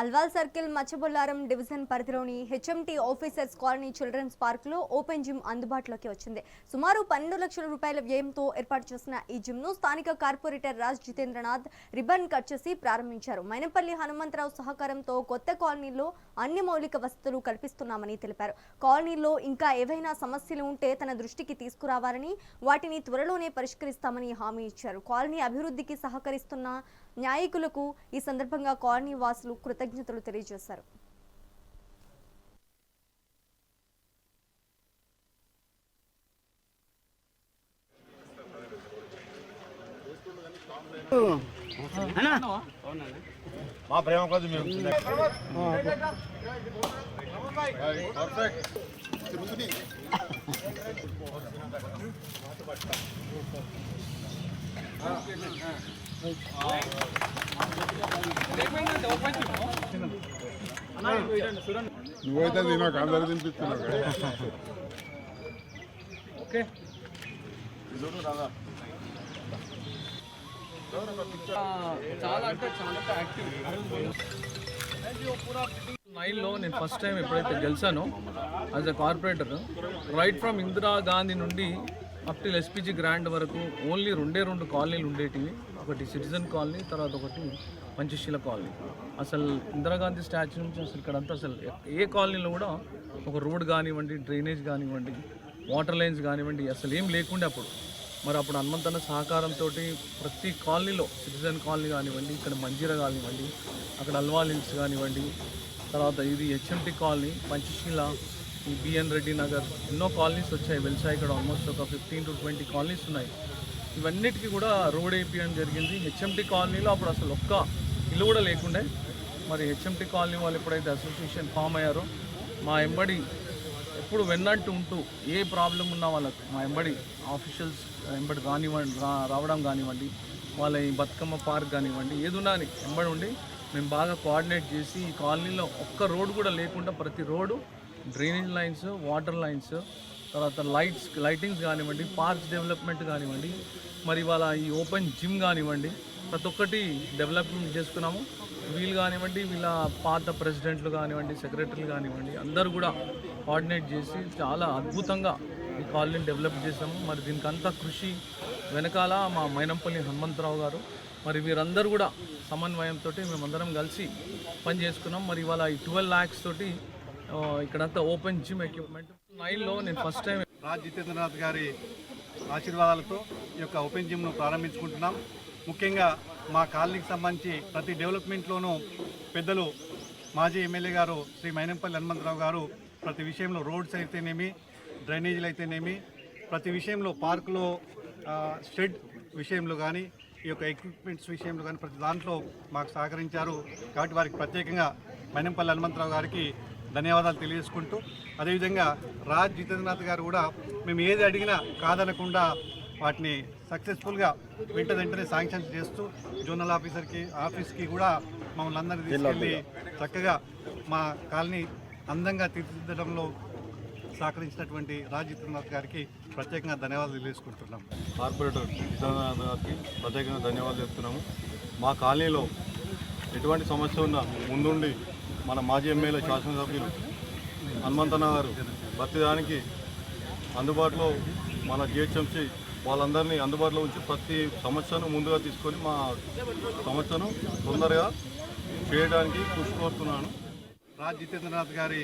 Alwal circle Machabollaram division పరిధిలోని HMT officers colony children's పార్క్లో open gym అందుబాటులోకి వచ్చింది. సుమారు పన్నెండు లక్షల రూపాయల వ్యయంతో ఏర్పాటు చేసిన ఈ జిమ్ను స్థానిక corporator Raj Jitendranath ribbon cut చేసి ప్రారంభించారు. మైనపల్లి హనుమంతరావు సహకారంతో కొత్త కాలనీలో అన్ని మౌలిక వసతులు కల్పిస్తున్నామని తెలిపారు. కాలనీలో ఇంకా ఏవైనా సమస్యలు ఉంటే తన దృష్టికి తీసుకురావాలని వాటిని త్వరలోనే పరిష్కరిస్తామని హామీ ఇచ్చారు. కాలనీ అభివృద్ధికి సహకరిస్తున్న న్యాయకులకు ఈ సందర్భంగా కాలనీ వాసులు కృతజ్ఞతలు తెలియజేశారు. మా ప్రేమ కొద్ది మేము పర్ఫెక్ట్ నువ్వైతే అందరు తినిపిస్తున్నావు. చాలా అంటే చాలా యాక్టివ్ నైన్లో నేను ఫస్ట్ టైం ఎప్పుడైతే గెలిచానో as a corporator right from Indira Gandhi నుండి అప్ టిల్ ఎస్పీజీ గ్రాండ్ వరకు ఓన్లీ రెండే రెండు కాలనీలు ఉండేటివి. ఒకటి సిటిజన్ కాలనీ తర్వాత ఒకటి పంచశీల కాలనీ. అసలు ఇందిరాగాంధీ స్టాచ్యూ నుంచి అసలు ఇక్కడంతా అసలు ఏ కాలనీలో కూడా ఒక రోడ్ కానివ్వండి డ్రైనేజ్ కానివ్వండి వాటర్ లైన్స్ కానివ్వండి అసలు ఏం లేకుండే అప్పుడు. మరి అప్పుడు హనుమంతన్న సహకారంతో ప్రతి కాలనీలో సిటిజన్ కాలనీ కానివ్వండి ఇక్కడ మంజీరా కానివ్వండి అక్కడ అల్వాల్ హిల్స్ కానివ్వండి తర్వాత ఇది హెచ్ఎంటి కాలనీ పంచశీల ఈ బిఎన్ రెడ్డి నగర్. ఎన్నో కాలనీస్ వచ్చాయి. వెలిసాయి ఇక్కడ ఆల్మోస్ట్ ఒక ఫిఫ్టీన్ టు ట్వంటీ కాలనీస్ ఉన్నాయి. ఇవన్నిటికీ కూడా రోడ్ వేయించడం జరిగింది. హెచ్ఎంటీ కాలనీలో అప్పుడు అసలు ఒక్క ఇల్లు కూడా లేకుండే. మరి హెచ్ఎంటీ కాలనీ వాళ్ళు ఎప్పుడైతే అసోసియేషన్ ఫామ్ అయ్యారో మా ఎంబడి ఎప్పుడు వెన్నట్టు ఉంటూ ఏ ప్రాబ్లం ఉన్నా వాళ్ళకి మా ఎంబడి ఆఫీషియల్స్ ఎంబడి కానివ్వండి రావడం కానివ్వండి వాళ్ళ ఈ బతుకమ్మ పార్క్ కానివ్వండి ఏదున్నా అని ఎంబడి ఉండి మేము బాగా కోఆర్డినేట్ చేసి ఈ కాలనీలో ఒక్క రోడ్ కూడా లేకుండా ప్రతి road drainage lines water lines తర్వాత లైట్స్ లైటింగ్స్ కానివ్వండి పార్క్స్ డెవలప్మెంట్ కానివ్వండి మరి ఇవాళ ఈ ఓపెన్ జిమ్ కానివ్వండి ప్రతి ఒక్కటి డెవలప్మెంట్ చేసుకున్నాము. వీళ్ళు కానివ్వండి వీళ్ళ పాత ప్రెసిడెంట్లు కానివ్వండి సెక్రటరీలు కానివ్వండి అందరూ కూడా కోఆర్డినేట్ చేసి చాలా అద్భుతంగా ఈ కాలనీని డెవలప్ చేసాము మరి దీనికంతా కృషి వెనకాల మా మైనంపల్లి హనుమంతరావు గారు మరి వీరందరూ కూడా సమన్వయంతో మేమందరం కలిసి పని చేసుకున్నాం. మరి ఇవాళ ఈ ట్వెల్వ్ ల్యాక్స్ తోటి ఇక్కడంతా ఓపెన్ జిమ్ ఎక్విప్మెంట్. నైన్లో నేను ఫస్ట్ టైం రాజ్ జితేంద్రనాథ్ గారి ఆశీర్వాదాలతో ఈ యొక్క ఓపెన్ జిమ్ను ప్రారంభించుకుంటున్నాం. ముఖ్యంగా మా కాలనీకి సంబంధించి ప్రతి డెవలప్మెంట్లోనూ పెద్దలు మాజీ ఎమ్మెల్యే గారు శ్రీ మైనంపల్లి హనుమంతరావు గారు ప్రతి విషయంలో రోడ్స్ అయితేనేమి డ్రైనేజీలు అయితేనేమి ప్రతి విషయంలో పార్కులో షెడ్ విషయంలో కానీ ఈ యొక్క ఎక్విప్మెంట్స్ విషయంలో కానీ ప్రతి దాంట్లో మాకు సహకరించారు. కాబట్టి వారికి ప్రత్యేకంగా మైనంపల్లి హనుమంతరావు గారికి ధన్యవాదాలు తెలియజేసుకుంటూ అదేవిధంగా రాజ్ జితేంద్రనాథ్ గారు కూడా మేము ఏది అడిగినా కాదనకుండా వాటిని సక్సెస్ఫుల్గా వెంట వెంటనే శాంక్షన్స్ చేస్తూ జోనల్ ఆఫీసర్కి ఆఫీస్కి కూడా మమ్మల్ని అందరినీ తీసుకెళ్ళి చక్కగా మా కాలనీ అందంగా తీర్చిదిద్దడంలో సహకరించినటువంటి రాజ్ జితేంద్రనాథ్ గారికి ప్రత్యేకంగా ధన్యవాదాలు తెలియజేసుకుంటున్నాం. కార్పొరేటర్ జితేంద్రనాథ్ గారికి ప్రత్యేకంగా ధన్యవాదాలు చెప్తున్నాము. మా కాలనీలో ఎటువంటి సమస్య ఉన్నా ముందుండి మన మాజీ ఎమ్మెల్యే శాసనసభ్యులు హనుమంతన్న గారు ప్రతిదానికి అందుబాటులో మన జిహెచ్ఎంసీ వాళ్ళందరినీ అందుబాటులో ఉంచి ప్రతి సమస్యను ముందుగా తీసుకొని మా సమస్యను తొందరగా చేయడానికి కృషి కోరుతున్నాను. రాజ్ జితేంద్రనాథ్ గారి